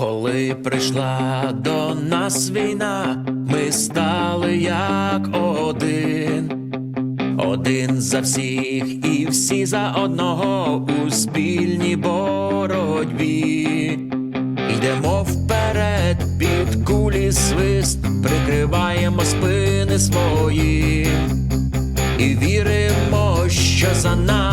Коли прийшла до нас війна, ми стали як один, один за всіх і всі за одного у спільній боротьбі. Йдемо вперед під кулі свист, прикриваємо спини свої і віримо, що за нами